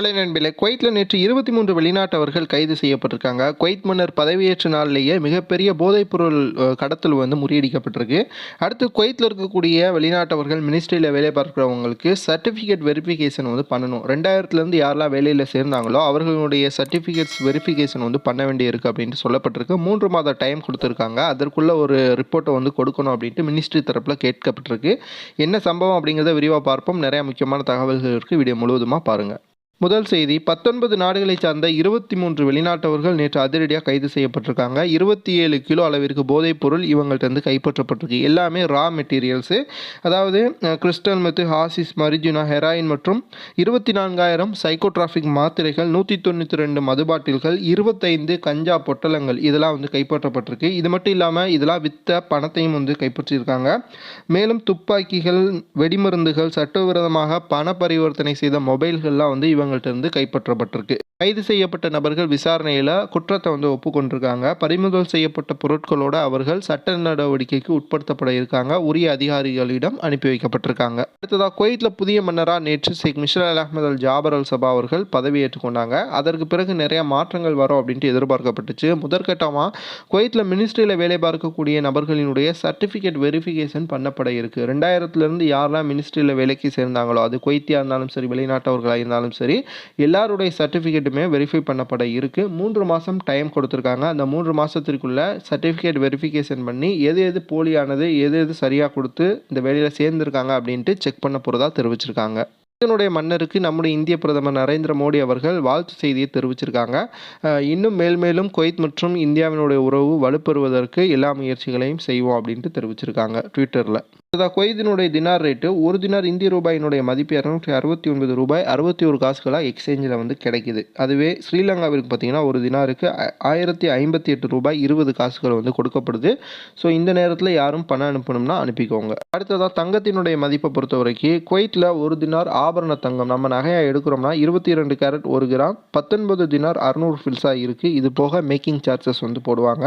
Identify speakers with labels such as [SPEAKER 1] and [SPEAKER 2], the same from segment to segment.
[SPEAKER 1] Hello நண்பிலே குவைத்தில் நேற்று இருபத்தி மூன்று வெளிநாட்டவர்கள் கைது செய்யப்பட்டிருக்காங்க. குவைத் மன்னர் பதவியேற்ற நாளிலேயே மிகப்பெரிய போதைப்பொருள் கடத்தல் வந்து முறியடிக்கப்பட்டிருக்கு. அடுத்து குவைத்தில் இருக்கக்கூடிய வெளிநாட்டவர்கள் மினிஸ்ட்ரியில் வேலை பார்க்குறவங்களுக்கு சர்டிஃபிகேட் வெரிஃபிகேஷன் வந்து பண்ணணும். ரெண்டாயிரத்துலேருந்து யாரெல்லாம் வேலையில் சேர்ந்தாங்களோ அவர்களுடைய சர்டிஃபிகேட்ஸ் வெரிஃபிகேஷன் வந்து பண்ண வேண்டியிருக்கு அப்படின்ட்டு சொல்லப்பட்டிருக்கு. மூன்று மாத டைம் கொடுத்துருக்காங்க. அதற்குள்ள ஒரு ரிப்போர்ட்டை வந்து கொடுக்கணும் அப்படின்ட்டு மினிஸ்ட்ரி தரப்பில் கேட்கப்பட்டிருக்கு. என்ன சம்பவம் அப்படிங்கிறத விரிவாக பார்ப்போம். நிறையா முக்கியமான தகவல்கள் இருக்குது வீடியோ முழுவதுமாக பாருங்கள் முதல் செய்தி பத்தொன்பது நாடுகளை சார்ந்த இருபத்தி மூன்று வெளிநாட்டவர்கள் நேற்று அதிரடியாக கைது செய்யப்பட்டிருக்காங்க. இருபத்தி ஏழு கிலோ அளவிற்கு போதைப் பொருள் இவங்கள்ட்டேருந்து கைப்பற்றப்பட்டிருக்கு. எல்லாமே ரா மெட்டீரியல்ஸு அதாவது கிறிஸ்டல் மெத்து ஹாசிஸ் மரிஜுனா ஹெராயின் மற்றும் இருபத்தி நான்காயிரம் சைக்கோட்ராஃபிக் மாத்திரைகள் நூற்றி தொண்ணூற்றி ரெண்டு மது பாட்டில்கள் இருபத்தைந்து கஞ்சா பொட்டலங்கள் இதெல்லாம் வந்து கைப்பற்றப்பட்டிருக்கு. இது மட்டும் இல்லாமல் இதெல்லாம் வித்த பணத்தையும் வந்து கைப்பற்றியிருக்காங்க. மேலும் துப்பாக்கிகள் வெடிமருந்துகள் சட்டவிரோதமாக பண பரிவர்த்தனை செய்த மொபைல்கள்லாம் வந்து இவங்க இருந்து கைப்பற்றப்பட்டிருக்கு. கைது செய்யப்பட்ட நபர்கள் விசாரணையில் குற்றத்தை வந்து ஒப்புக்கொண்டிருக்காங்க. பறிமுதல் செய்யப்பட்ட பொருட்களோட அவர்கள் சட்ட நடவடிக்கைக்கு உட்படுத்தப்பட இருக்காங்க. உரிய அதிகாரிகளிடம் அனுப்பி வைக்கப்பட்டிருக்காங்க. அடுத்ததாக குவைத்தில் புதிய மன்னராக நேற்று ஷேக் மிஷர் அல் அஹமது அல் ஜாபர் அல் சபா அவர்கள் பதவியேற்றுக் கொண்டாங்க. அதற்கு பிறகு நிறைய மாற்றங்கள் வரும் அப்படின்ட்டு எதிர்பார்க்கப்பட்டுச்சு. முதற்கட்டமாக குவைத்தில் மினிஸ்ட்ரியில் வேலை பார்க்கக்கூடிய நபர்களினுடைய சர்டிஃபிகேட் வெரிஃபிகேஷன் பண்ணப்பட இருக்குது ரெண்டாயிரத்துலேருந்து யாரெல்லாம் மினிஸ்ட்ரியில் வேலைக்கு சேர்ந்தாங்களோ அது குவைத்தியாக இருந்தாலும் சரி வெளிநாட்டவர்களாக இருந்தாலும் சரி எல்லாருடைய சர்டிஃபிகேட்டுமே வெரிஃபை பண்ணப்பட இருக்கு. மூன்று மாதம் டைம் கொடுத்துருக்காங்க. அந்த மூன்று மாதத்திற்குள்ள சர்டிஃபிகேட் வெரிஃபிகேஷன் பண்ணி எது எது போலியானது எது எது சரியாக கொடுத்து இந்த வேலையில் சேர்ந்துருக்காங்க அப்படின்ட்டு செக் பண்ண போகிறதா தெரிவிச்சிருக்காங்க. இதனுடைய மன்னருக்கு நம்முடைய இந்திய பிரதமர் நரேந்திர மோடி அவர்கள் வாழ்த்து செய்தியை தெரிவிச்சிருக்காங்க. இன்னும் மேல் மேலும் குவைத் மற்றும் இந்தியாவினுடைய உறவு வலுப்பெறுவதற்கு எல்லா முயற்சிகளையும் செய்வோம் அப்படின்ட்டு தெரிவிச்சிருக்காங்க ட்விட்டரில். அடுத்ததாக குவைத்தினுடைய தினார் ரேட்டு ஒரு தினார் இந்திய ரூபாயினுடைய மதிப்பு இரநூற்றி அறுபத்தி ஒன்பது ரூபாய் அறுபத்தி ஒரு காசுகளாக எக்ஸ்சேஞ்சில் வந்து கிடைக்குது. அதுவே ஸ்ரீலங்காவிற்கு பார்த்தீங்கன்னா ஒரு தினாருக்கு ஆயிரத்தி ஐம்பத்தி எட்டு ரூபாய் இருபது காசுகள் வந்து கொடுக்கப்படுது. ஸோ இந்த நேரத்தில் யாரும் பணம் அனுப்பணும்னா அனுப்பிக்கோங்க. அடுத்ததாக தங்கத்தினுடைய மதிப்பை பொறுத்த வரைக்கும் குவைத்தில் ஒரு தினார் ஆபரண தங்கம் நம்ம நகையாக எடுக்கிறோம்னா இருபத்தி ரெண்டு கேரட் ஒரு கிராம் பத்தொன்பது தினார் அறுநூறு ஃபில்ஸாக இருக்குது இது போக மேக்கிங் சார்ஜஸ் வந்து போடுவாங்க.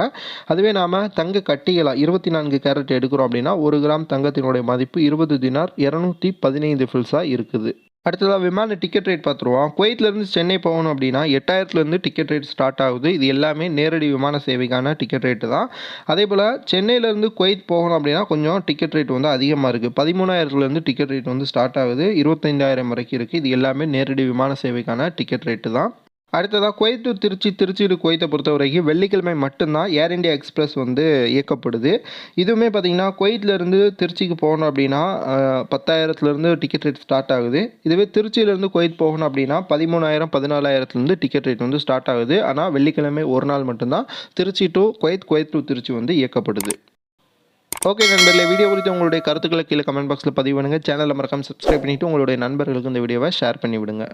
[SPEAKER 1] அதுவே நாம் தங்க கட்டிகளாக இருபத்தி நான்கு கேரட் எடுக்கிறோம் அப்படின்னா ஒரு கிராம் தங்கத்தினுடைய மதிப்பு இருபது தினார் இரநூத்தி பதினைந்து ஃபில்ஸாக இருக்குது. அடுத்ததாக விமான டிக்கெட் ரேட் பார்த்துருவோம். குவைத்லேருந்து சென்னை போகணும் அப்படின்னா எட்டாயிரத்துலேருந்து டிக்கெட் ரேட் ஸ்டார்ட் ஆகுது. இது எல்லாமே நேரடி விமான சேவைக்கான டிக்கெட் ரேட்டு தான். அதே போல் சென்னையிலேருந்து குவைத் போகணும் அப்படின்னா கொஞ்சம் டிக்கெட் ரேட் வந்து அதிகமாக இருக்குது பதிமூணாயிரத்துலேருந்து டிக்கெட் ரேட் வந்து ஸ்டார்ட் ஆகுது. இருபத்தைந்தாயிரம் வரைக்கும் இருக்குது இது எல்லாமே நேரடி விமான சேவைக்கான டிக்கெட் ரேட்டு தான். அடுத்ததாக குவைத் திருச்சி திருச்சி to குவைத்தை பொறுத்த வரைக்கும் வெள்ளிக்கிழமை மட்டும்தான் ஏர் இந்தியா எக்ஸ்பிரஸ் வந்து இயக்கப்படுது. இதுவுமே பார்த்தீங்கன்னா குவைத்லேருந்து திருச்சிக்கு போகணும் அப்படின்னா பத்தாயிரத்துலேருந்து டிக்கெட் ரேட் ஸ்டார்ட் ஆகுது. இதுவே திருச்சியிலேருந்து குவைத் போகணும் அப்படின்னா பதிமூணாயிரம் பதினாலாயிரத்துலேருந்து டிக்கெட் ரேட் வந்து ஸ்டார்ட் ஆகுது. ஆனால் வெள்ளிக்கிழமை ஒரு நாள் மட்டும்தான் Trichy to Kuwait Kuwait to Trichy வந்து இயக்கப்படுது. ஓகே நண்பர்களே வீடியோ குறித்து உங்களுடைய கருத்துக்களை கீழே கமெண்ட் பாக்ஸில் பதிவு பண்ணுங்கள் சேனலில் மறக்காமல் சப்ஸ்கிரைப் பண்ணிவிட்டு உங்களுடைய நண்பர்களுக்கு இந்த வீடியோவை ஷேர் பண்ணி விடுங்க